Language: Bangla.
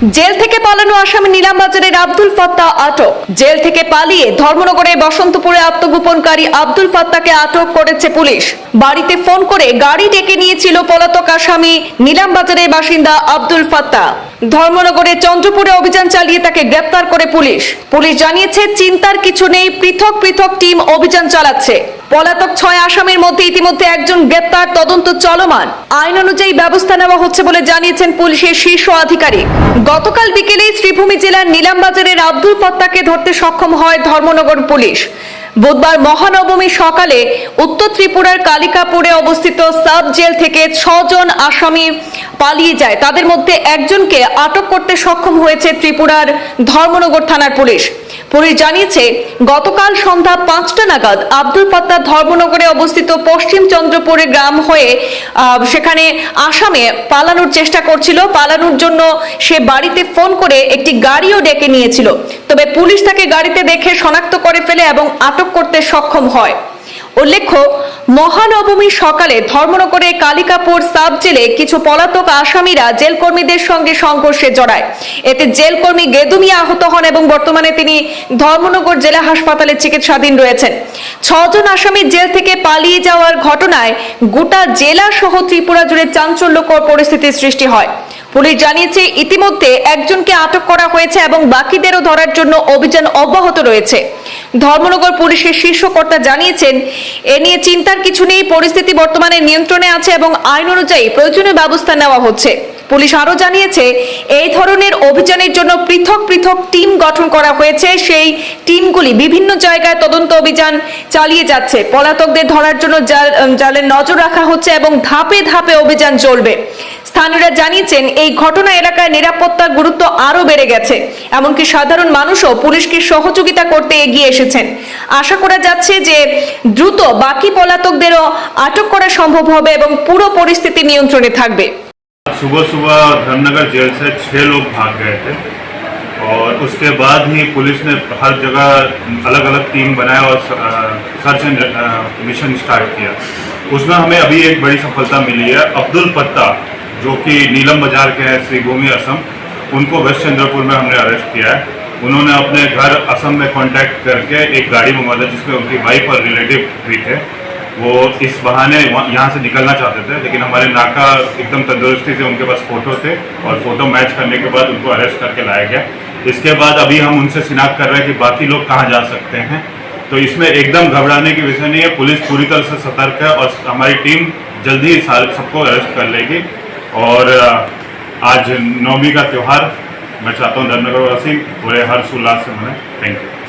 জেল থেকে পালানো আসামি নিলাম বাজারের আব্দুল ফাত্তা আটক। জেল থেকে পালিয়ে ধর্মনগরে বসন্তপুরে আত্মগোপনকারী আব্দুল ফাত্তাকে আটক করেছে পুলিশ। বাড়িতে ফোন করে গাড়ি ডেকে নিয়েছিল পলাতক আসামি নিলাম বাজারের বাসিন্দা আব্দুল ফাত্তা। ধর্মনগরে চন্দ্রপুরে অভিযান চালিয়ে তাকে গ্রেপ্তার করে পুলিশ। পুলিশ জানিয়েছে, চিন্তার কিছু নেই, পৃথক পৃথক টিম অভিযান চালাচ্ছে। পলাতক ছয় আসামির মধ্যে ইতিমধ্যে একজন গ্রেপ্তার, তদন্ত চলমান। আইন অনুযায়ী ব্যবস্থা নেওয়া হচ্ছে বলে জানিয়েছেন পুলিশের শীর্ষ আধিকারিক। গতকাল বিকেলে শ্রীভূমি জেলার নিলামবাজারের আব্দুল ফত্তাকে ধরতে সক্ষম হয় ধর্মনগর পুলিশ। বুধবার মহানবমী সকালে উত্তর ত্রিপুরার কালিকাপুরে অবস্থিত সাব জেল থেকে ছজন আসামি পালিয়ে যায়। তাদের মধ্যে একজনকে আটক করতে সক্ষম হয়েছে ত্রিপুরার ধর্মনগর থানার পুলিশ। পুলিশ জানিয়েছে, গতকাল সন্ধ্যা পাঁচটা নাগাদ আব্দুল ফাত্তার ধর্মনগরে অবস্থিত পশ্চিম চন্দ্রপুরে গ্রাম হয়ে সেখানে আসামে পালানোর চেষ্টা করছিল। পালানোর জন্য সে বাড়িতে ফোন করে একটি গাড়িও ডেকে নিয়েছিল। তবে পুলিশ তাকে গাড়িতে দেখে শনাক্ত করে ফেলে এবং আটক করতে সক্ষম হয়। উল্লেখ্য, মহানবমী সকালে ধর্মনগরে কালিকাপুর সাব জেলে কিছু পলাতক আসামিরা জেলকর্মীদের সঙ্গে সংঘর্ষে জড়ায়। এতে জেলকর্মী গেদুমিয়া আহত হন এবং বর্তমানে তিনি ধর্মনগর জেলা হাসপাতালে চিকিৎসাধীন রয়েছেন। ছজন আসামি জেল থেকে পালিয়ে যাওয়ার ঘটনায় গোটা জেলা সহ ত্রিপুরা জুড়ে চাঞ্চল্যকর পরিস্থিতির সৃষ্টি হয়। পুলিশ জানিয়েছে, ইতিমধ্যে একজনকে আটক করা হয়েছে এবং বাকিদেরও ধরার জন্য অভিযান অব্যাহত রয়েছে। ধর্মনগর পুলিশের শীর্ষ কর্তা জানিয়েছেন, এ নিয়ে চিন্তার কিছু নেই, পরিস্থিতি বর্তমানে নিয়ন্ত্রণে আছে এবং আইন অনুযায়ী প্রয়োজনীয় ব্যবস্থা নেওয়া হচ্ছে। পুলিশ আরও জানিয়েছে, এই ধরনের অভিযানের জন্য পৃথক পৃথক টিম গঠন করা হয়েছে। সেই টিমগুলি বিভিন্ন জায়গায় তদন্ত অভিযান চালিয়ে যাচ্ছে। পলাতকদের ধরার জন্য জাল- জালের নজর রাখা হচ্ছে এবং ধাপে ধাপে অভিযান চলবে। স্থানীয়রা জানিয়েছেন, এই ঘটনা এলাকায় নিরাপত্তার গুরুত্ব আরও বেড়ে গেছে। এমনকি সাধারণ মানুষও পুলিশকে সহযোগিতা করতে এগিয়ে এসেছেন। আশা করা যাচ্ছে যে দ্রুত বাকি পলাতকদেরও আটক করা সম্ভব হবে এবং পুরো পরিস্থিতি নিয়ন্ত্রণে থাকবে। सुबह सुबह धर्मनगर जेल से छः लोग भाग गए थे और उसके बाद ही पुलिस ने हर जगह अलग अलग टीम बनाया और सर्च एंड मिशन स्टार्ट किया। उसमें हमें अभी एक बड़ी सफलता मिली है। अब्दुल पत्ता, जो कि नीलम बाज़ार के हैं, श्री श्रीभूमि असम, उनको वेस्ट चंद्रपुर में हमने अरेस्ट किया है। उन्होंने अपने घर असम में कांटेक्ट करके एक गाड़ी मंगवा था जिसमें उनकी वाइफ और रिलेटिव भी थे। वो इस बहाने यहाँ से निकलना चाहते थे, लेकिन हमारे नाका एकदम तंदुरुस्ती से उनके पास फ़ोटो थे और फ़ोटो मैच करने के बाद उनको अरेस्ट करके लाया गया। इसके बाद अभी हम उनसे शिनाख्त कर रहे हैं कि बाकी लोग कहाँ जा सकते हैं। तो इसमें एकदम घबराने की विषय नहीं है, पुलिस पूरी तरह से सतर्क है और हमारी टीम जल्दी सबको अरेस्ट कर लेगी। और आज नवमी का त्यौहार, मैं चाहता हूँ धर्मनगर वासी पूरे हर्ष उल्लास से मनाए। Thank you